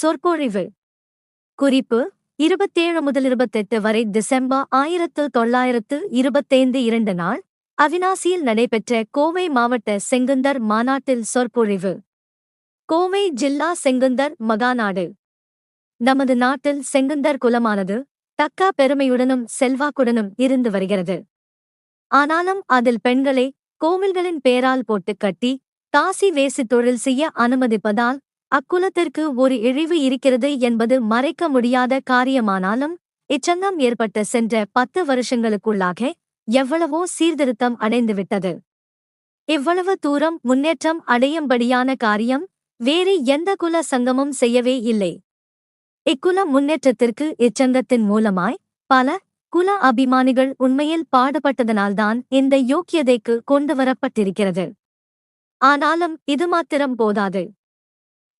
சொற்பொழிவு. குறிப்பு இருபத்தேழு முதல் இருபத்தெட்டு வரை டிசம்பர் ஆயிரத்து தொள்ளாயிரத்து இருபத்தைந்து இரண்டு நாள் அவினாசியில் நடைபெற்ற கோவை மாவட்ட செங்குந்தர் மாநாட்டில் சொற்பொழிவு. கோவை ஜில்லா செங்குந்தர் மகாநாடு. நமது நாட்டில் செங்குந்தர் குலமானது தக்க பெருமையுடனும் செல்வாக்குடனும் இருந்து வருகிறது. ஆனாலும் அதில் பெண்களை கோவில்களின் பேரால் போட்டுக் கட்டி காசி வேசி தொழில் செய்ய அனுமதிப்பதால் அக்குலத்திற்கு ஒரு இழிவு இருக்கிறது என்பது மறைக்க முடியாத காரியமானாலும் இச்சங்கம் ஏற்பட்ட சென்ற பத்து வருஷங்களுக்குள்ளாக எவ்வளவோ சீர்திருத்தம் அடைந்துவிட்டது. இவ்வளவு தூரம் முன்னேற்றம் அடையும்படியான காரியம் வேறு எந்த குல சங்கமும் செய்யவே இல்லை. இக்குல முன்னேற்றத்திற்கு இச்சங்கத்தின் மூலமாய் பல குல அபிமானிகள் உண்மையில் பாடுபட்டதனால்தான் இந்த யோக்கியதைக்கு கொண்டு வரப்பட்டிருக்கிறது. ஆனாலும் இது மாத்திரம் போதாது.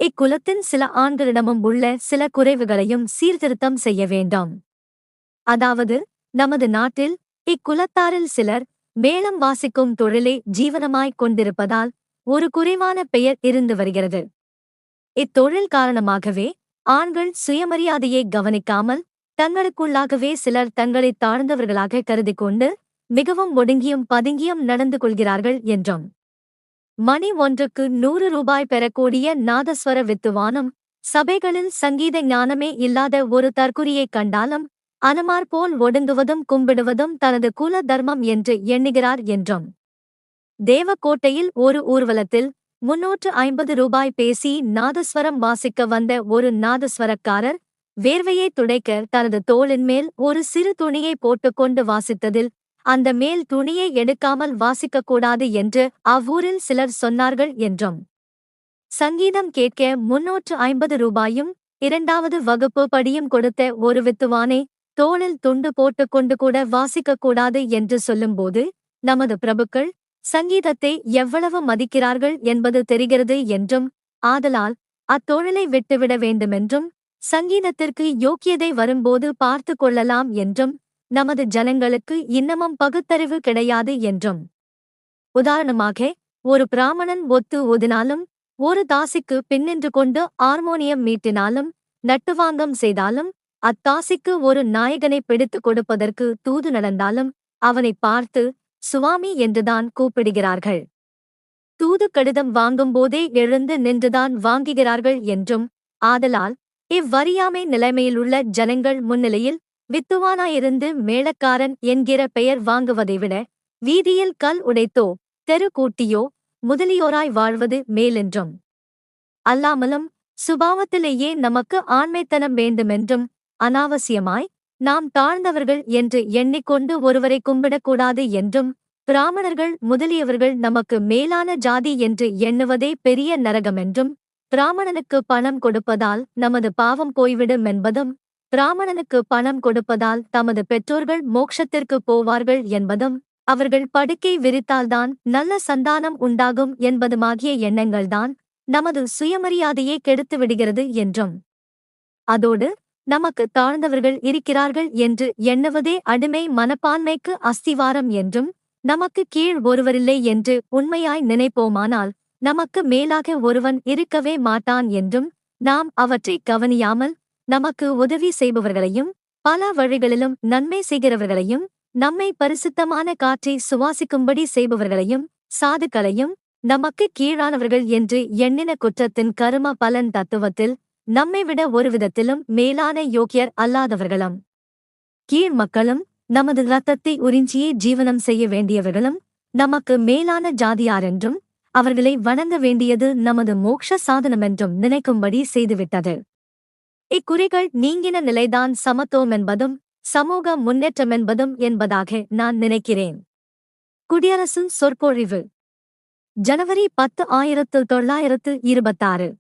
இக்குலத்தின் சில ஆண்களிடமும் உள்ள சில குறைவுகளையும் சீர்திருத்தம் செய்ய வேண்டாம். அதாவது நமது நாட்டில் இக்குலத்தாரில் சிலர் மேளம் வாசிக்கும் தொழிலை ஜீவனமாய்க் கொண்டிருப்பதால் ஒரு குறைவான பெயர் இருந்து வருகிறது. இத்தொழில் காரணமாகவே ஆண்கள் சுயமரியாதையை கவனிக்காமல் தங்களுக்குள்ளாகவே சிலர் தங்களை தாழ்ந்தவர்களாக கருதி கொண்டு மிகவும் ஒடுங்கியும் பதுங்கியும் நடந்து கொள்கிறார்கள் என்றும். மணி ஒன்றுக்கு நூறு ரூபாய் பெறக்கூடிய நாதஸ்வர வித்துவானும் சபைகளில் சங்கீத ஞானமே இல்லாத ஒரு தற்குறியைக் கண்டாலும் அனுமார் போல் ஒடுங்குவதும் கும்பிடுவதும் தனது குல தர்மம் என்று எண்ணுகிறார் என்றும். தேவக்கோட்டையில் ஒரு ஊர்வலத்தில் முன்னூற்று ஐம்பது ரூபாய் பேசி நாதஸ்வரம் வாசிக்க வந்த ஒரு நாதஸ்வரக்காரர் வேர்வையை துடைக்க தனது தோளின் மேல் ஒரு சிறு துணியை போட்டுக்கொண்டு வாசித்ததில் அந்த மேல் துணியை எடுக்காமல் வாசிக்கக்கூடாது என்று அவ்வூரில் சிலர் சொன்னார்கள் என்றும். சங்கீதம் கேட்க முன்னூற்று ஐம்பது ரூபாயும் இரண்டாவது வகுப்பு படியும் கொடுத்த ஒரு வித்துவானே தோளில் துண்டு போட்டுக்கொண்டு கூட வாசிக்கக்கூடாது என்று சொல்லும்போது நமது பிரபுக்கள் சங்கீதத்தை எவ்வளவு மதிக்கிறார்கள் என்பது தெரிகிறது என்றும் ஆதலால் அத்தொழிலை விட்டுவிட வேண்டுமென்றும் சங்கீதத்திற்கு யோக்கியதை வரும்போது பார்த்து கொள்ளலாம் என்றும் நமது ஜனங்களுக்கு இன்னமும் பகுத்தறிவு கிடையாது என்றும். உதாரணமாக ஒரு பிராமணன் ஒத்து ஒதினாலும் ஒரு தாசிக்கு பின்னின்று கொண்டு ஹார்மோனியம் மீட்டினாலும் நட்டுவாங்கம் செய்தாலும் அத்தாசிக்கு ஒரு நாயகனை பிடித்துக் கொடுப்பதற்கு தூது நடந்தாலும் அவனை பார்த்து சுவாமி என்றுதான் கூப்பிடுகிறார்கள். தூது கடிதம் வாங்கும்போதே எழுந்து நின்றுதான் வாங்குகிறார்கள் என்றும் ஆதலால் இவ்வறியாமை நிலைமையிலுள்ள ஜனங்கள் முன்னிலையில் வித்துவானாயிருந்து மேளக்காரன் என்கிற பெயர் வாங்குவதை விட வீதியில் கல் உடைத்தோ தெரு கூட்டியோ முதலியோராய் வாழ்வது மேலென்றும். அல்லாமலும் சுபாவத்திலேயே நமக்கு ஆண்மைத்தனம் வேண்டுமென்றும் அனாவசியமாய் நாம் தாழ்ந்தவர்கள் என்று எண்ணிக்கொண்டு ஒருவரை கும்பிடக்கூடாது என்றும் பிராமணர்கள் முதலியவர்கள் நமக்கு மேலான ஜாதி என்று எண்ணுவதே பெரிய நரகமென்றும் பிராமணனுக்கு பணம் கொடுப்பதால் நமது பாவம் போய்விடும் என்பதும் பிராமணனுக்கு பணம் கொடுப்பதால் தமது பெற்றோர்கள் மோட்சத்திற்கு போவார்கள் என்பதும் அவர்கள் படுக்கை விரித்தால்தான் நல்ல சந்தானம் உண்டாகும் என்பதுமாகிய எண்ணங்கள்தான் நமது சுயமரியாதையை கெடுத்து விடுகிறது என்றும். அதோடு நமக்கு தாழ்ந்தவர்கள் இருக்கிறார்கள் என்று எண்ணுவதே அடிமை மனப்பான்மைக்கு அஸ்திவாரம் என்றும் நமக்கு கீழ் ஒருவரில்லை என்று உண்மையாய் நினைப்போமானால் நமக்கு மேலாக ஒருவன் இருக்கவே மாட்டான் என்றும் நாம் அவற்றை கவனியாமல் நமக்கு உதவி செய்பவர்களையும் பல வழிகளிலும் நன்மை செய்கிறவர்களையும் நம்மை பரிசுத்தமான காற்றை சுவாசிக்கும்படி செய்பவர்களையும் சாதுக்களையும் நமக்கு கீழானவர்கள் என்று எண்ணின குற்றத்தின் கரும பலன் தத்துவத்தில் நம்மை விட ஒரு விதத்திலும் மேலான யோக்கியர் அல்லாதவர்களும். கீழ் மக்களும் நமது இரத்தத்தை உறிஞ்சியே ஜீவனம் செய்ய வேண்டியவர்களும் நமக்கு மேலான ஜாதியாரென்றும் அவர்களை வணங்க வேண்டியது நமது மோக்ஷ சாதனமென்றும் நினைக்கும்படி செய்துவிட்டது. இக்குறிகள் நீங்கின நிலைதான் சமத்துவம் என்பதும் சமூக முன்னேற்றமென்பதும் என்பதாக நான் நினைக்கிறேன். குடியரசு சொற்பொழிவு. ஜனவரி பத்து ஆயிரத்து தொள்ளாயிரத்து இருபத்தாறு.